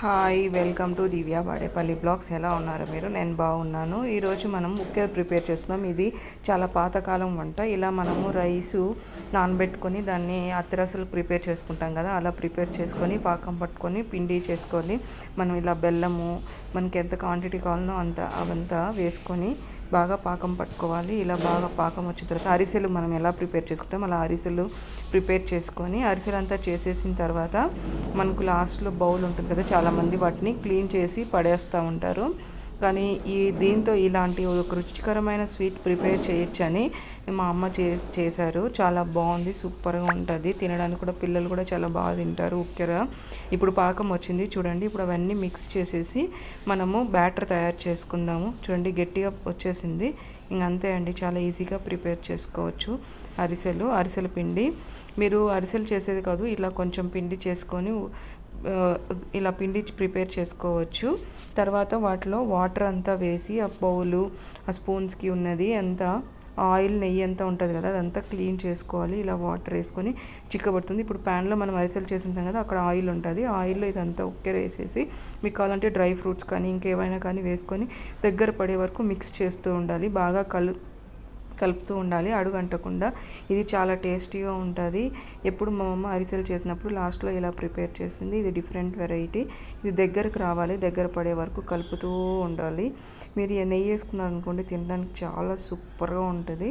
Hi welcome to Divya Vadepalli blogs. ఎలా ఉన్నారు మీరు? నేను బాగున్నాను. ఈరోజు మనం ముఖ్య ప్రిపేర్ చేస్తున్నాం. ఇది చాలా పాతకాలం వంట. ఇలా మనము రైసు నానబెట్టుకొని దాన్ని అత్తరసలు ప్రిపేర్ చేసుకుంటాం కదా అలా ప్రిపేర్ చేసుకొని పాకం పట్టుకొని పిండి చేసుకొని మనం ఇలా బెల్లము మనకి ఎంత క్వాంటిటీ కావాలనో అంత అవంతా వేసుకొని బాగా పాకం పట్టుకోవాలి. ఇలా బాగా పాకం వచ్చిన తర్వాత అరిసెలు మనం ఎలా ప్రిపేర్ చేసుకుంటాం అలా అరిసెలు ప్రిపేర్ చేసుకొని అరిసెలు అంతా చేసేసిన తర్వాత మనకు లాస్ట్లో బౌల్ ఉంటుంది కదా చాలామంది వాటిని క్లీన్ చేసి పడేస్తూ ఉంటారు. కానీ ఈ దీంతో ఇలాంటి ఒక రుచికరమైన స్వీట్ ప్రిపేర్ చేయొచ్చని మా అమ్మ చే చేశారు. చాలా బాగుంది సూపర్గా ఉంటుంది. తినడానికి కూడా పిల్లలు కూడా చాలా బాగా తింటారు. ఉక్కెర. ఇప్పుడు పాకం వచ్చింది చూడండి. ఇప్పుడు అవన్నీ మిక్స్ చేసేసి మనము బ్యాటర్ తయారు చేసుకుందాము. చూడండి గట్టిగా వచ్చేసింది. ఇంక అంతే అండి. చాలా ఈజీగా ప్రిపేర్ చేసుకోవచ్చు. అరిసెలు అరిసెల పిండి. మీరు అరిసెలు చేసేది కాదు ఇలా కొంచెం పిండి చేసుకొని ఇలా పిండి ప్రిపేర్ చేసుకోవచ్చు. తర్వాత వాటిలో వాటర్ అంతా వేసి ఆ బౌలు ఆ స్పూన్స్కి ఉన్నది అంతా ఆయిల్ నెయ్యి అంతా ఉంటుంది కదా అదంతా క్లీన్ చేసుకోవాలి. ఇలా వాటర్ వేసుకొని చిక్కబడుతుంది. ఇప్పుడు ప్యాన్లో మనం అరిసెలు చేసి ఉంటాం కదా అక్కడ ఆయిల్ ఉంటుంది. ఆయిల్లో ఇదంతా ఒక్కే వేసేసి మీకు కావాలంటే డ్రై ఫ్రూట్స్ కానీ ఇంకేమైనా కానీ వేసుకొని దగ్గర పడే వరకు మిక్స్ చేస్తూ ఉండాలి. బాగా కలు కలుపుతూ ఉండాలి అడుగు అంటకుండా ఇది చాలా టేస్టీగా ఉంటుంది. ఎప్పుడు మా అమ్మ అరిసెలు చేసినప్పుడు లాస్ట్లో ఇలా ప్రిపేర్ చేస్తుంది ఇది డిఫరెంట్ వెరైటీ. ఇది దగ్గరకు రావాలి దగ్గర పడే వరకు కలుపుతూ ఉండాలి. మీరు నెయ్యి వేసుకున్నారనుకోండి తినడానికి చాలా సూపర్గా ఉంటుంది.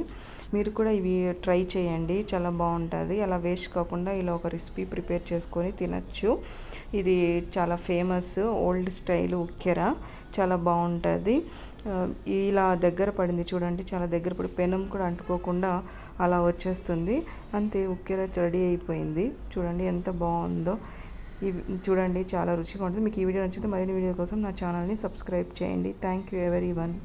మీరు కూడా ఇవి ట్రై చేయండి చాలా బాగుంటుంది. అలా వేస్ట్ కాకుండా ఇలా ఒక రెసిపీ ప్రిపేర్ చేసుకొని తినచ్చు. ఇది చాలా ఫేమస్ ఓల్డ్ స్టైల్ ఉక్కెర. చాలా బాగుంటుంది. ఇలా దగ్గర పడింది చూడండి చాలా దగ్గర పడి పెనం కూడా అంటుకోకుండా అలా వచ్చేస్తుంది. అంతే ఉక్కెర రెడీ అయిపోయింది. చూడండి ఎంత బాగుందో. ఇవి చూడండి చాలా రుచిగా ఉంటుంది. మీకు ఈ వీడియో నచ్చితే మరిన్ని వీడియో కోసం నా ఛానల్ని సబ్స్క్రైబ్ చేయండి. Thank you every one